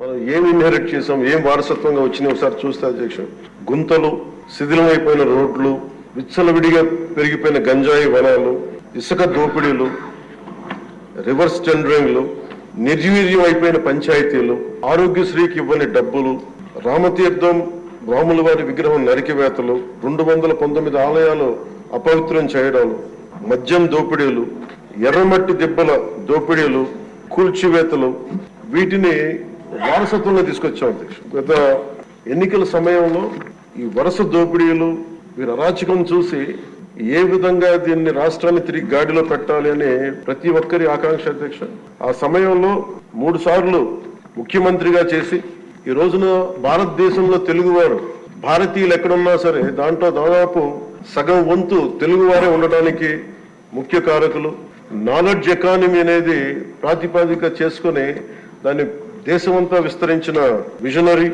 మనం ఏం ఇన్హెరిట్ చేసాం ఏం వారసత్వంగా వచ్చినాయి ఒకసారి చూస్తే అధ్యక్ష గుంతలు శిథిలమైపోయిన రోడ్లు విచ్చలవిడిగా పెరిగిపోయిన గంజాయి వనాలు ఇసుక దోపిడీలు రివర్స్ టెండరింగ్లు నిర్వీర్యం అయిపోయిన పంచాయతీలు ఆరోగ్యశ్రీకి ఇవ్వని డబ్బులు రామతీర్థం రాముల వారి విగ్రహం నరికివేతలు రెండు వందల పంతొమ్మిది ఆలయాలు అపవిత్రం చేయడాలు మద్యం దోపిడీలు ఎర్రమట్టి దెబ్బల దోపిడీలు కూల్చివేతలు వీటిని వారసత్వంలో తీసుకొచ్చాం అధ్యక్షుడు. గత ఎన్నికల సమయంలో ఈ వరుస దోపిడీలు వీరి అరాచకం చూసి ఏ విధంగా దీన్ని రాష్ట్రాన్ని తిరిగి గాడిలో పెట్టాలి అని ప్రతి ఒక్కరి ఆకాంక్ష అధ్యక్ష. ఆ సమయంలో మూడు సార్లు ముఖ్యమంత్రిగా చేసి ఈ రోజున భారతదేశంలో తెలుగువారు భారతీయులు ఎక్కడున్నా సరే దాంట్లో దాదాపు సగం వంతు తెలుగువారే ఉండడానికి ముఖ్య కారకులు. నాలెడ్జ్ ఎకానమీ అనేది ప్రాతిపాదిక చేసుకొని దాన్ని దేశమంతా విస్తరించిన విజనరీ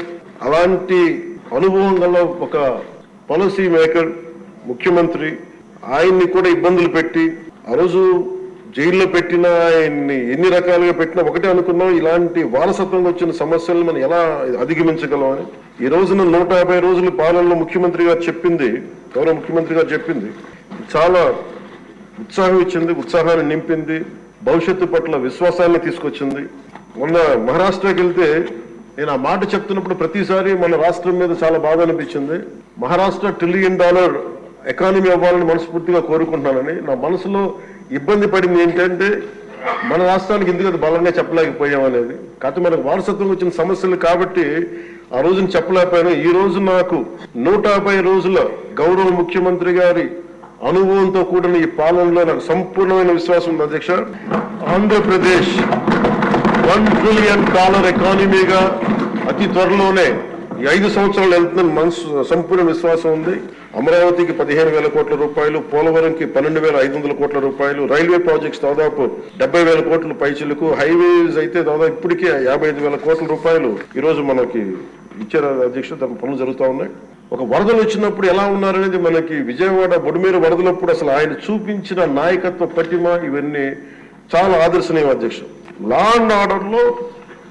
అలాంటి అనుభవం గల ఒక పాలసీ మేకర్ ముఖ్యమంత్రి ఆయన్ని కూడా ఇబ్బందులు పెట్టి ఆ రోజు జైల్లో పెట్టిన ఆయన్ని ఎన్ని రకాలుగా పెట్టినా ఒకటే అనుకున్నాం ఇలాంటి వారసత్వంగా వచ్చిన సమస్యలను మనం ఎలా అధిగమించగలం అని ఈ రోజున నూట యాభై రోజుల పాలనలో ముఖ్యమంత్రి గారు చెప్పింది గౌరవ ముఖ్యమంత్రి గారు చెప్పింది. చాలా ఉత్సాహం ఇచ్చింది ఉత్సాహాన్ని నింపింది భవిష్యత్తు పట్ల విశ్వాసాన్ని తీసుకొచ్చింది. మొన్న మహారాష్ట్రకి వెళ్తే నేను ఆ మాట చెప్తున్నప్పుడు ప్రతిసారి మన రాష్ట్రం మీద చాలా బాధ అనిపించింది. మహారాష్ట్ర ట్రిలియన్ డాలర్ ఎకానమీ అవ్వాలని మనస్ఫూర్తిగా కోరుకుంటున్నానని. నా మనసులో ఇబ్బంది పడింది ఏంటంటే మన రాష్ట్రానికి ఎందుకు అది బలంగా చెప్పలేకపోయాం అనేది కాకపోతే మనకు వారసత్వం వచ్చిన సమస్యలు కాబట్టి ఆ రోజున చెప్పలేకపోయాను ఈ రోజు నాకు నూట యాభై రోజుల గౌరవ ముఖ్యమంత్రి గారి అనుభవంతో కూడిన ఈ పాలనలో నాకు సంపూర్ణమైన విశ్వాసం ఉంది. అధ్యక్ష ఆంధ్రప్రదేశ్ వన్ ట్రిలియన్ డాలర్ ఎకానమీగా అతి త్వరలోనే ఈ ఐదు సంవత్సరాలు వెళ్తుందని మనసు సంపూర్ణ విశ్వాసం ఉంది. అమరావతికి పదిహేను వేల కోట్ల రూపాయలు పోలవరంకి పన్నెండు వేల ఐదు వందల కోట్ల రూపాయలు రైల్వే ప్రాజెక్ట్స్ దాదాపు డెబ్బై వేల కోట్ల పైచిలకు హైవేస్ అయితే దాదాపు ఇప్పటికే యాభై ఐదు వేల కోట్ల రూపాయలు ఈ రోజు మనకి ఇచ్చారు అధ్యక్షుడు దాని పనులు జరుగుతూ ఉన్నాయి. ఒక వరదలు వచ్చినప్పుడు ఎలా ఉన్నారనేది మనకి విజయవాడ బొడుమేరు వరదలప్పుడు అసలు ఆయన చూపించిన నాయకత్వ పటిమ ఇవన్నీ చాలా ఆదర్శనీయం అధ్యక్షుడు లా అండ్ ఆర్డర్లో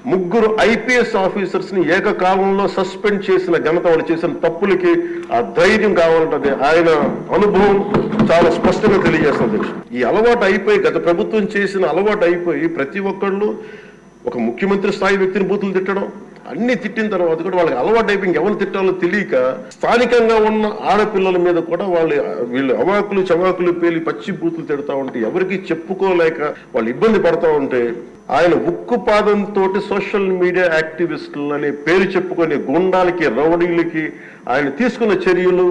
ముగ్గురు ఐపీఎస్ ఆఫీసర్స్ని ఏకకాలంలో సస్పెండ్ చేసిన ఘనత వాళ్ళు చేసిన తప్పులకి ఆ ధైర్యం కావాలంటే ఆయన అనుభవం చాలా స్పష్టంగా తెలియజేస్తుంది ఈ అలవాటు అయిపోయి గత ప్రభుత్వం చేసిన అలవాటు అయిపోయి ప్రతి ఒక్కళ్ళు ఒక ముఖ్యమంత్రి స్థాయి వ్యక్తిని బూతులు తిట్టడం అన్ని తిట్టిన తర్వాత కూడా వాళ్ళకి అలవాటు అయిపోయి ఇంకెవరు తిట్టాలో తెలియక స్థానికంగా ఉన్న ఆడపిల్లల మీద కూడా వాళ్ళు వీళ్ళు అవాకులు చవాకులు పేలి పచ్చి బూతులు తిడతా ఉంటే ఎవరికి చెప్పుకోలేక వాళ్ళు ఇబ్బంది పడతా ఉంటే ఆయన ఉక్కు పాదంతో సోషల్ మీడియా యాక్టివిస్టులు అనే పేరు చెప్పుకొని గుండాలకి రౌడీలకి ఆయన తీసుకున్న చర్యలు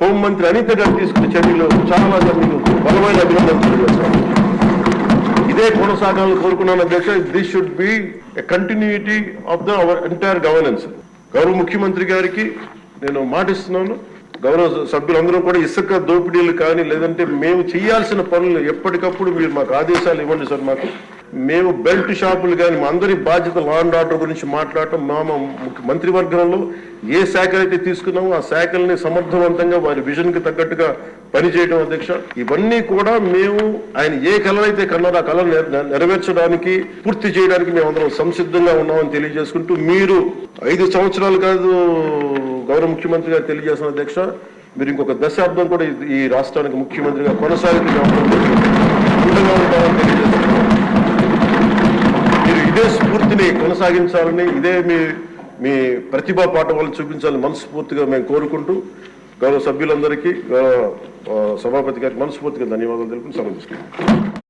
హోంమంత్రి అనిత గారు తీసుకున్న చర్యలు చాలా మీకు బలమైన అభినందనలు తెలియజేస్తాను. అదే కొనసాగాలని కోరుకున్నాను అధ్యక్ష this should be continuity of the our entire governance గౌరవ ముఖ్యమంత్రి గారికి నేను మాటిస్తున్నాను. గౌరవ సభ్యులందరూ కూడా ఇసుక దోపిడీలు కానీ లేదంటే మేము చేయాల్సిన పనులు ఎప్పటికప్పుడు మీరు మాకు ఆదేశాలు ఇవ్వండి సార్ మాకు. మేము బెల్ట్ షాపులు కానీ మా అందరి బాధ్యత లా అండ్ ఆర్డర్ గురించి మాట్లాడటం మా ముఖ్య- మంత్రివర్గంలో ఏ శాఖలైతే అయితే తీసుకున్నామో ఆ శాఖల్ని సమర్థవంతంగా వారి విజన్కి తగ్గట్టుగా పనిచేయడం అధ్యక్ష. ఇవన్నీ కూడా మేము ఆయన ఏ కళనైతే అయితే కన్నారో ఆ కళ నెరవేర్చడానికి పూర్తి చేయడానికి మేము అందరం సంసిద్ధంగా ఉన్నామని తెలియజేసుకుంటూ మీరు ఐదు సంవత్సరాలు కాదు గౌరవ ముఖ్యమంత్రి గారు తెలియజేసిన అధ్యక్ష మీరు ఇంకొక దశాబ్దం కూడా ఈ- రాష్ట్రానికి ముఖ్యమంత్రిగా కొనసాగితే ఉంటామని తెలియజేస్తున్నాం ఇదే కొనసాగించాలని ఇదే మీ మీ ప్రతిభా పాఠవాళ్ళు చూపించాలని మనస్ఫూర్తిగా మేము కోరుకుంటూ గౌరవ సభ్యులందరికీ గౌరవ సభాపతి గారికి మనస్ఫూర్తిగా ధన్యవాదాలు తెలుపుకుని సెలవు